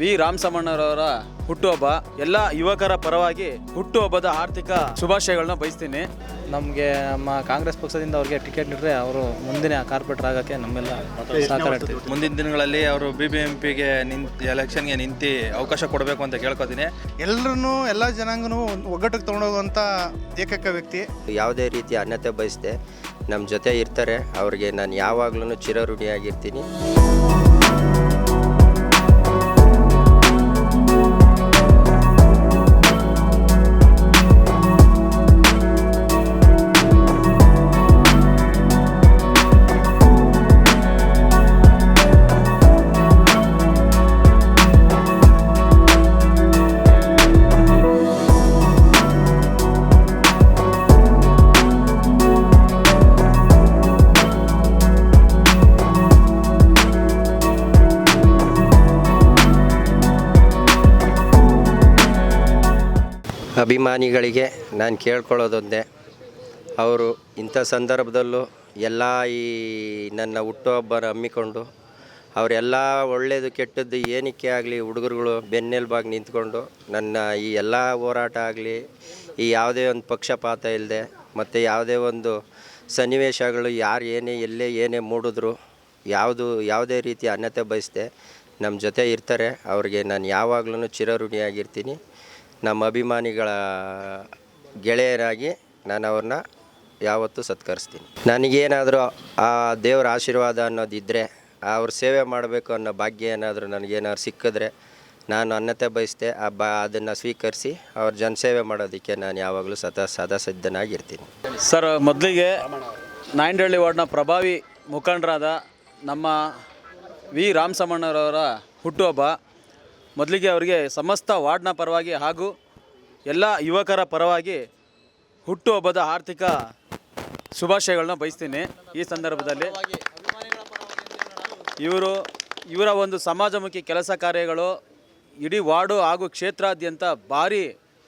V. ರಾಮಸಮಣ್ಣರವರ ಹುಟ್ಟುಹಬ್ಬ. ಎಲ್ಲ ಯುವಕರ ಪರವಾಗಿ ಹುಟ್ಟುಹಬ್ಬದ ಆರ್ಥಿಕ ಶುಭಾಶಯಗಳನ್ನ ಬಯಸ್ತೀನಿ. ನಮಗೆ ನಮ್ಮ ಕಾಂಗ್ರೆಸ್ ಪಕ್ಷದಿಂದ ಅವ್ರಿಗೆ ಟಿಕೆಟ್ ನೀಡಿದ್ರೆ ಅವರು ಮುಂದಿನ ಕಾರ್ಪೊರೇಟರ್ ಆಗೋಕ್ಕೆ ನಮ್ಮೆಲ್ಲ ಸಹಕಾರ ಇರ್ತೀವಿ ಮುಂದಿನ ದಿನಗಳಲ್ಲಿ ಅವರು ಬಿ ಬಿ ಎಂ ಪಿಗೆ ನಿಂತು ಎಲೆಕ್ಷನ್ಗೆ ನಿಂತು ಅವಕಾಶ ಕೊಡಬೇಕು ಅಂತ ಕೇಳ್ಕೊತೀನಿ. ಎಲ್ಲರೂ ಎಲ್ಲ ಜನಾಂಗನೂ ಒಂದ್ ಒಗ್ಗಟ್ಟಿಗೆ ತೊಗೊಂಡೋಗುವಂಥ ಏಕೈಕ ವ್ಯಕ್ತಿ. ಯಾವುದೇ ರೀತಿ ಅನ್ಯತೆ ಬಯಸದೆ ನಮ್ಮ ಜೊತೆ ಇರ್ತಾರೆ. ಅವ್ರಿಗೆ ನಾನು ಯಾವಾಗಲೂ ಚಿರಋಣಿಯಾಗಿರ್ತೀನಿ. ಅಭಿಮಾನಿಗಳಿಗೆ ನಾನು ಕೇಳ್ಕೊಳ್ಳೋದೊಂದೇ. ಅವರು ಇಂಥ ಸಂದರ್ಭದಲ್ಲೂ ಎಲ್ಲ ಈ ನನ್ನ ಹುಟ್ಟುಹಬ್ಬರ ಹಮ್ಮಿಕೊಂಡು ಅವರೆಲ್ಲ ಒಳ್ಳೆಯದು ಕೆಟ್ಟದ್ದು ಏನಕ್ಕೆ ಆಗಲಿ ಹುಡುಗರುಗಳು ಬೆನ್ನೆಲುಬಾಗಿ ನಿಂತ್ಕೊಂಡು ನನ್ನ ಈ ಎಲ್ಲ ಹೋರಾಟ ಆಗಲಿ ಈ ಯಾವುದೇ ಒಂದು ಪಕ್ಷಪಾತ ಇಲ್ಲದೆ ಮತ್ತು ಯಾವುದೇ ಒಂದು ಸನ್ನಿವೇಶಗಳು ಯಾರು ಏನೇ ಎಲ್ಲೇ ಏನೇ ಮೂಡಿದ್ರು ಯಾವುದು ಯಾವುದೇ ರೀತಿ ಅನ್ಯತೆ ಬಯಸದೆ ನಮ್ಮ ಜೊತೆ ಇರ್ತಾರೆ. ಅವ್ರಿಗೆ ನಾನು ಯಾವಾಗ್ಲೂ ಚಿರಋಣಿಯಾಗಿರ್ತೀನಿ. ನಮ್ಮ ಅಭಿಮಾನಿಗಳ ಗೆಳೆಯರಾಗಿ ನಾನು ಅವ್ರನ್ನ ಯಾವತ್ತೂ ಸತ್ಕರಿಸ್ತೀನಿ. ನನಗೇನಾದರೂ ಆ ದೇವರ ಆಶೀರ್ವಾದ ಅನ್ನೋದಿದ್ದರೆ ಅವ್ರ ಸೇವೆ ಮಾಡಬೇಕು ಅನ್ನೋ ಭಾಗ್ಯ ಏನಾದರೂ ನನಗೇನಾದ್ರು ಸಿಕ್ಕಿದ್ರೆ ನಾನು ಅನ್ನತೆ ಬಯಸ್ದೆ ಆ ಬ ಅದನ್ನು ಸ್ವೀಕರಿಸಿ ಅವ್ರ ಜನಸೇವೆ ಮಾಡೋದಕ್ಕೆ ನಾನು ಯಾವಾಗಲೂ ಸದಾ ಸದಾ ಸಿದ್ಧನಾಗಿರ್ತೀನಿ ಸರ್, ಮೊದಲಿಗೆ ನಾಯಂಡಹಳ್ಳಿ ವಾರ್ಡ್ನ ಪ್ರಭಾವಿ ಮುಖಂಡರಾದ ನಮ್ಮ ವಿ ರಾಮಸಮಣ್ಣರವರ ಹುಟ್ಟುಹಬ್ಬ ಮೊದಲಿಗೆ ಅವರಿಗೆ ಸಮಸ್ತ ವಾರ್ಡ್ನ ಪರವಾಗಿ ಹಾಗೂ ಎಲ್ಲ ಯುವಕರ ಪರವಾಗಿ ಹುಟ್ಟುಹಬ್ಬದ ಆರ್ಥಿಕ ಶುಭಾಶಯಗಳನ್ನ ಬಯಸ್ತೀನಿ ಈ ಸಂದರ್ಭದಲ್ಲಿ. ಇವರು, ಇವರ ಒಂದು ಸಮಾಜಮುಖಿ ಕೆಲಸ ಕಾರ್ಯಗಳು ಇಡೀ ವಾರ್ಡು ಹಾಗೂ ಕ್ಷೇತ್ರಾದ್ಯಂತ ಭಾರಿ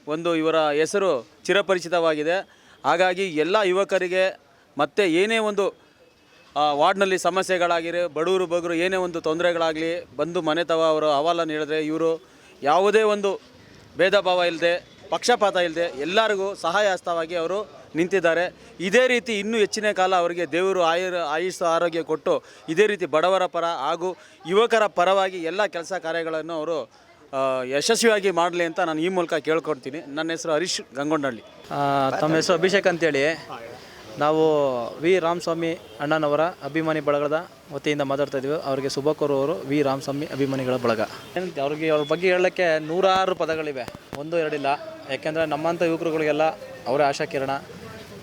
ಒಂದು ಇವರ ಹೆಸರು ಚಿರಪರಿಚಿತವಾಗಿದೆ. ಹಾಗಾಗಿ ಎಲ್ಲ ಯುವಕರಿಗೆ ಮತ್ತೆ ಏನೇ ಒಂದು ವಾರ್ಡ್ನಲ್ಲಿ ಸಮಸ್ಯೆಗಳಾಗಿರಿ ಬಡವರು, ಬಗ್ಗರು ಏನೇ ಒಂದು ತೊಂದರೆಗಳಾಗಲಿ, ಬಂದು ಮನೆ ತವ ಅವರು ಅಹವಾಲನ್ನು ಹೇಳಿದ್ರೆ ಇವರು ಯಾವುದೇ ಒಂದು ಭೇದ ಭಾವ ಇಲ್ಲದೆ ಪಕ್ಷಪಾತ ಇಲ್ಲದೆ ಎಲ್ಲರಿಗೂ ಸಹಾಯ ಹಸ್ತವಾಗಿ ಅವರು ನಿಂತಿದ್ದಾರೆ. ಇದೇ ರೀತಿ ಇನ್ನೂ ಹೆಚ್ಚಿನ ಕಾಲ ಅವರಿಗೆ ದೇವರು ಆಯುರ್ ಆಯುಷ್ ಆರೋಗ್ಯ ಕೊಟ್ಟು ಇದೇ ರೀತಿ ಬಡವರ ಪರ ಹಾಗೂ ಯುವಕರ ಪರವಾಗಿ ಎಲ್ಲ ಕೆಲಸ ಕಾರ್ಯಗಳನ್ನು ಅವರು ಯಶಸ್ವಿಯಾಗಿ ಮಾಡಲಿ ಅಂತ ನಾನು ಈ ಮೂಲಕ ಕೇಳ್ಕೊಡ್ತೀನಿ ನನ್ನ ಹೆಸರು ಹರೀಶ್ ಗಂಗೊಂಡಳ್ಳಿ ತಮ್ಮ ಹೆಸರು ಅಭಿಷೇಕ್ ಅಂತೇಳಿ. ನಾವು ವಿ ರಾಮಸ್ವಾಮಿ ಅಣ್ಣನವರ ಅಭಿಮಾನಿ ಬಳಗದ ವತಿಯಿಂದ ಮಾತಾಡ್ತಾ ಇದ್ದೀವಿ. ಅವರಿಗೆ ಶುಭ ಕೋರುವವರು ವಿ ರಾಮಸ್ವಾಮಿ ಅಭಿಮಾನಿಗಳ ಬಳಗ. ಏನ್ ಅವ್ರಿಗೆ ಅವ್ರ ಬಗ್ಗೆ ಹೇಳೋಕ್ಕೆ ನೂರಾರು ಪದಗಳಿವೆ. ಒಂದು ಎರಡಿಲ್ಲ. ಯಾಕೆಂದರೆ ನಮ್ಮಂಥ ಯುವಕರುಗಳಿಗೆಲ್ಲ ಅವರೇ ಆಶಾ ಕಿರಣ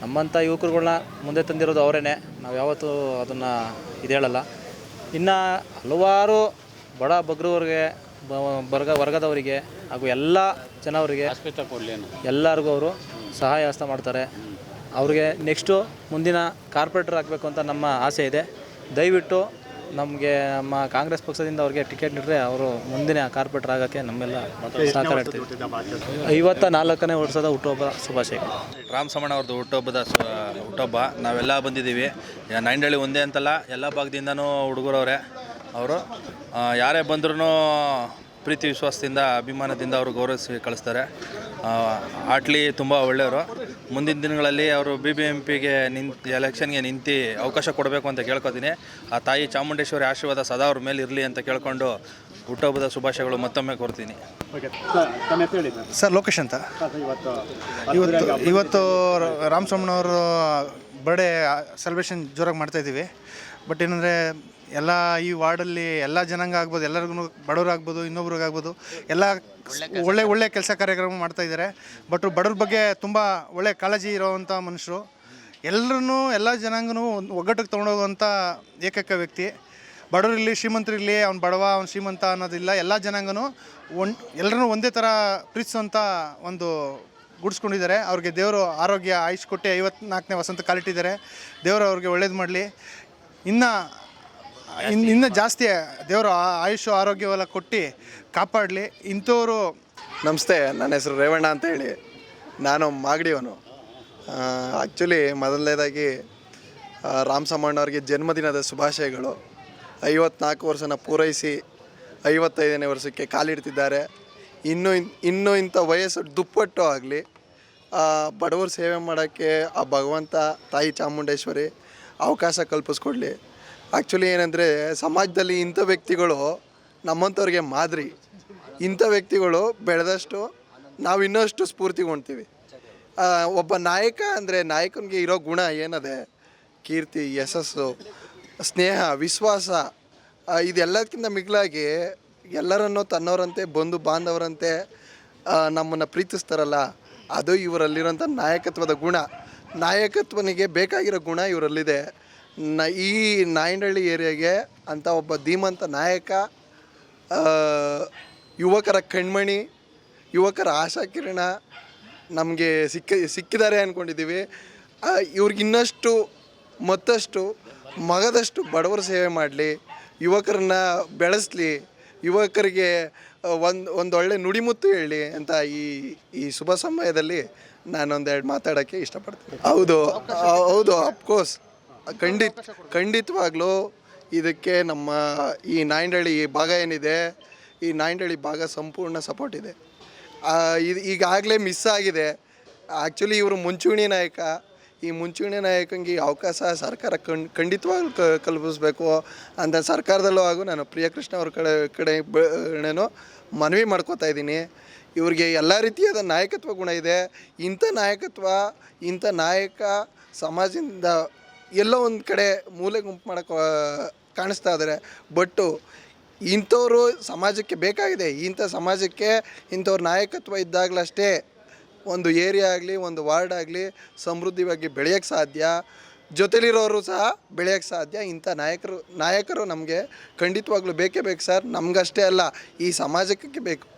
ನಮ್ಮಂಥ ಯುವಕರುಗಳನ್ನ ಮುಂದೆ ತಂದಿರೋದು ಅವರೇ ನಾವು ಯಾವತ್ತೂ ಅದನ್ನು ಇದು ಹೇಳಲ್ಲ. ಇನ್ನು ಹಲವಾರು ಬಡ ಬಗ್ರವ್ರಿಗೆ ಬರ್ಗ ವರ್ಗ ವರ್ಗದವರಿಗೆ ಹಾಗೂ ಎಲ್ಲ ಜನವರಿಗೆ ಎಲ್ಲರಿಗೂ ಅವರು ಸಹಾಯ ಹಸ್ತ ಮಾಡ್ತಾರೆ. ಅವ್ರಿಗೆ ನೆಕ್ಸ್ಟು ಮುಂದಿನ ಕಾರ್ಪೊರೇಟರ್ ಆಗಬೇಕು ಅಂತ ನಮ್ಮ ಆಸೆ ಇದೆ. ದಯವಿಟ್ಟು ನಮಗೆ ನಮ್ಮ ಕಾಂಗ್ರೆಸ್ ಪಕ್ಷದಿಂದ ಅವ್ರಿಗೆ ಟಿಕೆಟ್ ನೀಡಿದ್ರೆ ಅವರು ಮುಂದಿನ ಕಾರ್ಪೊರೇಟರ್ ಆಗೋಕ್ಕೆ ನಮ್ಮೆಲ್ಲ ಸಹಕಾರ ಇರ್ತೀವಿ ಐವತ್ತ ನಾಲ್ಕನೇ ವರ್ಷದ ಹುಟ್ಟುಹಬ್ಬ ಶುಭಾಶಯಗಳು. ರಾಮ್ ಸಮಣ್ಣ ಅವ್ರದ್ದು ಹುಟ್ಟುಹಬ್ಬದ ಸ- ಹುಟ್ಟುಹಬ್ಬ. ನಾವೆಲ್ಲ ಬಂದಿದ್ದೀವಿ. ನೈಂಡಳ್ಳಿ ಒಂದೇ ಅಂತಲ್ಲ ಎಲ್ಲ ಭಾಗದಿಂದನೂ ಹುಡುಗರವ್ರೆ. ಅವರು ಯಾರೇ ಬಂದ್ರೂ ಪ್ರೀತಿ ವಿಶ್ವಾಸದಿಂದ ಅಭಿಮಾನದಿಂದ ಅವರು ಗೌರವಿಸಿ ಕಳಿಸ್ತಾರೆ. ಆ, ಆಟ್ಲಿ ತುಂಬ ಒಳ್ಳೆಯವರು. ಮುಂದಿನ ದಿನಗಳಲ್ಲಿ ಅವರು ಬಿ ಬಿ ಎಂ ಪಿಗೆ ನಿಂತು ಎಲೆಕ್ಷನ್ಗೆ ನಿಂತು ಅವಕಾಶ ಕೊಡಬೇಕು ಅಂತ ಕೇಳ್ಕೊತೀನಿ. ಆ ತಾಯಿ ಚಾಮುಂಡೇಶ್ವರಿ ಆಶೀರ್ವಾದ ಸದಾ ಅವ್ರ ಮೇಲೆ ಇರಲಿ ಅಂತ ಕೇಳ್ಕೊಂಡು ಹುಟ್ಟಹಬ್ಬದ ಶುಭಾಶಯಗಳು ಮತ್ತೊಮ್ಮೆ ಕೋರ್ತೀನಿ. ಸರ್ ಲೋಕೇಶ್ ಅಂತ. ಇವತ್ತು ಇವತ್ತು ರಾಮಸ್ವಾಮಣ್ಣವರು ಬರ್ಡೇ ಸೆಲೆಬ್ರೇಷನ್ ಜೋರಾಗಿ ಮಾಡ್ತಾ ಇದ್ದೀವಿ. ಬಟ್ ಏನಂದರೆ ಎಲ್ಲ ಈ ವಾರ್ಡಲ್ಲಿ ಎಲ್ಲ ಜನಾಂಗ ಆಗ್ಬೋದು, ಎಲ್ಲರಿಗೂ ಬಡವರಾಗ್ಬೋದು ಇನ್ನೊಬ್ರಿಗಾಗ್ಬೋದು ಎಲ್ಲ ಒಳ್ಳೆ ಒಳ್ಳೆ ಕೆಲಸ ಕಾರ್ಯಕ್ರಮ ಮಾಡ್ತಾ ಇದ್ದಾರೆ. ಬಟ್ ಬಡವ್ರ ಬಗ್ಗೆ ತುಂಬ ಒಳ್ಳೆ ಕಾಳಜಿ ಇರೋವಂಥ ಮನುಷ್ಯರು. ಎಲ್ಲರೂ ಎಲ್ಲ ಜನಾಂಗನೂ ಒಗ್ಗಟ್ಟಿಗೆ ತೊಗೊಂಡೋಗುವಂಥ ಏಕೈಕ ವ್ಯಕ್ತಿ. ಬಡವರಿರಲಿ ಶ್ರೀಮಂತರಿರಲಿ ಅವ್ನು ಬಡವ, ಅವ್ನು ಶ್ರೀಮಂತ ಅನ್ನೋದಿಲ್ಲ. ಎಲ್ಲ ಜನಾಂಗನೂ ಒನ್, ಎಲ್ಲರನ್ನೂ ಒಂದೇ ಥರ ಪ್ರೀತಿಸುವಂಥ ಒಂದು ಗುಡಿಸ್ಕೊಂಡಿದ್ದಾರೆ. ಅವ್ರಿಗೆ ದೇವರು ಆರೋಗ್ಯ, ಆಯುಷ್ ಕೊಟ್ಟು ಐವತ್ನಾಲ್ಕನೇ ವಸಂತ ಕಾಲಿಟ್ಟಿದ್ದಾರೆ. ದೇವರು ಅವ್ರಿಗೆ ಒಳ್ಳೇದು ಮಾಡಲಿ. ಇನ್ನು ಇನ್ನು ಇನ್ನೂ ಜಾಸ್ತಿ ದೇವರು ಆ- ಆಯುಷ್ ಆರೋಗ್ಯವೆಲ್ಲ ಕೊಟ್ಟು ಕಾಪಾಡಲಿ. ಇಂಥವರು ನಮಸ್ತೆ ನನ್ನ ಹೆಸರು ರೇವಣ್ಣ ಅಂತ ಹೇಳಿ ನಾನು ಮಾಗಡಿಯವನು. ಆ್ಯಕ್ಚುಲಿ ಮೊದಲನೇದಾಗಿ ರಾಮ್ ಜನ್ಮದಿನದ ಶುಭಾಶಯಗಳು. ಐವತ್ನಾಲ್ಕು ವರ್ಷನ ಪೂರೈಸಿ ಐವತ್ತೈದನೇ ವರ್ಷಕ್ಕೆ ಕಾಲಿಡ್ತಿದ್ದಾರೆ ಇನ್ನು ಇನ್ನು ಇನ್ನೂ ಇಂಥ ವಯಸ್ಸು ದುಪ್ಪಟ್ಟು ಆಗಲಿ ಬಡವರು ಸೇವೆ ಮಾಡೋಕ್ಕೆ ಆ ಭಗವಂತ ತಾಯಿ ಚಾಮುಂಡೇಶ್ವರಿ ಅವಕಾಶ ಕಲ್ಪಿಸ್ಕೊಡ್ಲಿ. ಆ್ಯಕ್ಚುಲಿ ಏನಂದರೆ ಸಮಾಜದಲ್ಲಿ ಇಂಥ ವ್ಯಕ್ತಿಗಳು ನಮ್ಮಂಥವ್ರಿಗೆ ಮಾದರಿ. ಇಂಥ ವ್ಯಕ್ತಿಗಳು ಬೆಳೆದಷ್ಟು ನಾವು ಇನ್ನಷ್ಟು ಸ್ಫೂರ್ತಿಗೊಳ್ತೀವಿ ಆ, ಒಬ್ಬ ನಾಯಕ ಅಂದರೆ ನಾಯಕನಿಗೆ ಇರೋ ಗುಣ ಏನದೆ? ಕೀರ್ತಿ ಯಶಸ್ಸು ಸ್ನೇಹ ವಿಶ್ವಾಸ ಇದೆಲ್ಲದಕ್ಕಿಂತ ಮಿಗಿಲಾಗಿ ಎಲ್ಲರನ್ನು ತನ್ನವರಂತೆ ಬಂಧು ಬಾಂಧವರಂತೆ ನಮ್ಮನ್ನು ಪ್ರೀತಿಸ್ತಾರಲ್ಲ ಅದು ಇವರಲ್ಲಿರೋಂಥ ನಾಯಕತ್ವದ ಗುಣ. ನಾಯಕತ್ವನಿಗೆ ಬೇಕಾಗಿರೋ ಗುಣ ಇವರಲ್ಲಿದೆ. ನ, ಈ ನಾಯಂಡಹಳ್ಳಿ ಏರಿಯಾಗೆ ಅಂಥ ಒಬ್ಬ ಧೀಮಂತ ನಾಯಕ ಯುವಕರ ಕಣ್ಮಣಿ, ಯುವಕರ ಆಶಾಕಿರಣ ನಮಗೆ ಸಿಕ್ಕ, ಸಿಕ್ಕಿದ್ದಾರೆ ಅಂದ್ಕೊಂಡಿದ್ದೀವಿ ಇವ್ರಿಗಿನ್ನಷ್ಟು ಮತ್ತಷ್ಟು, ಮಗದಷ್ಟು ಬಡವರ ಸೇವೆ ಮಾಡಲಿ, ಯುವಕರನ್ನ ಬೆಳೆಸಲಿ, ಯುವಕರಿಗೆ ಒಂದು, ಒಂದೊಳ್ಳೆ ನುಡಿಮುತ್ತು ಹೇಳಿ ಅಂತ ಈ ಈ ಶುಭ ಸಮಯದಲ್ಲಿ ನಾನೊಂದೆರಡು ಮಾತಾಡೋಕ್ಕೆ ಇಷ್ಟಪಡ್ತೀನಿ. ಹೌದು ಹೌದು ಅಫ್ಕೋರ್ಸ್ ಖಂಡಿತ, ಖಂಡಿತವಾಗ್ಲೂ ಇದಕ್ಕೆ ನಮ್ಮ ಈ ನಾಯಂಡಹಳ್ಳಿ ಭಾಗ ಏನಿದೆ, ಈ ನಾಯಂಡಹಳ್ಳಿ ಭಾಗ ಸಂಪೂರ್ಣ ಸಪೋರ್ಟ್ ಇದೆ. ಇದು ಈಗಾಗಲೇ ಮಿಸ್ ಆಗಿದೆ. ಆ್ಯಕ್ಚುಲಿ ಇವರು ಮುಂಚೂಣಿ ನಾಯಕ. ಈ ಮುಂಚೂಣಿ ನಾಯಕಂಗೆ ಅವಕಾಶ ಸರ್ಕಾರ ಕಣ್ ಖಂಡಿತವಾಗ್ಲೂ ಕಲ್ಪಿಸ್ಬೇಕು. ಅಂತ ಸರ್ಕಾರದಲ್ಲೂ ಹಾಗೂ ನಾನು ಪ್ರಿಯಕೃಷ್ಣ ಅವ್ರ ಕಡೆ ಕಡೆ ನಾನು ಮನವಿ ಮಾಡ್ಕೋತಾ ಇದ್ದೀನಿ. ಇವರಿಗೆ ಎಲ್ಲ ರೀತಿಯಾದ ನಾಯಕತ್ವ ಗುಣ ಇದೆ. ಇಂಥ ನಾಯಕತ್ವ, ಇಂಥ ನಾಯಕ ಸಮಾಜದಿಂದ ಎಲ್ಲೋ ಒಂದು ಕಡೆ ಮೂಲೆ ಗುಂಪು ಮಾಡೋಕ್ಕೆ ಕಾಣಿಸ್ತಾ ಇದ್ದಾರೆ ಬಟ್ಟು ಇಂಥವರು ಸಮಾಜಕ್ಕೆ ಬೇಕಾಗಿದೆ. ಇಂಥ ಸಮಾಜಕ್ಕೆ ಇಂಥವ್ರ ನಾಯಕತ್ವ ಇದ್ದಾಗಲಷ್ಟೇ ಒಂದು ಏರಿಯಾ ಆಗಲಿ, ಒಂದು ವಾರ್ಡ್ ಆಗಲಿ ಸಮೃದ್ಧಿಯಾಗಿ ಬೆಳೆಯೋಕ್ಕೆ ಸಾಧ್ಯ. ಜೊತೆಲಿರೋರು ಸಹ ಬೆಳೆಯೋಕ್ಕೆ ಸಾಧ್ಯ. ಇಂಥ ನಾಯಕರು ನಾಯಕರು ನಮಗೆ ಖಂಡಿತವಾಗ್ಲೂ ಬೇಕೇ ಬೇಕು ಸರ್. ನಮಗಷ್ಟೇ ಅಲ್ಲ, ಈ ಸಮಾಜಕ್ಕೆ ಬೇಕು.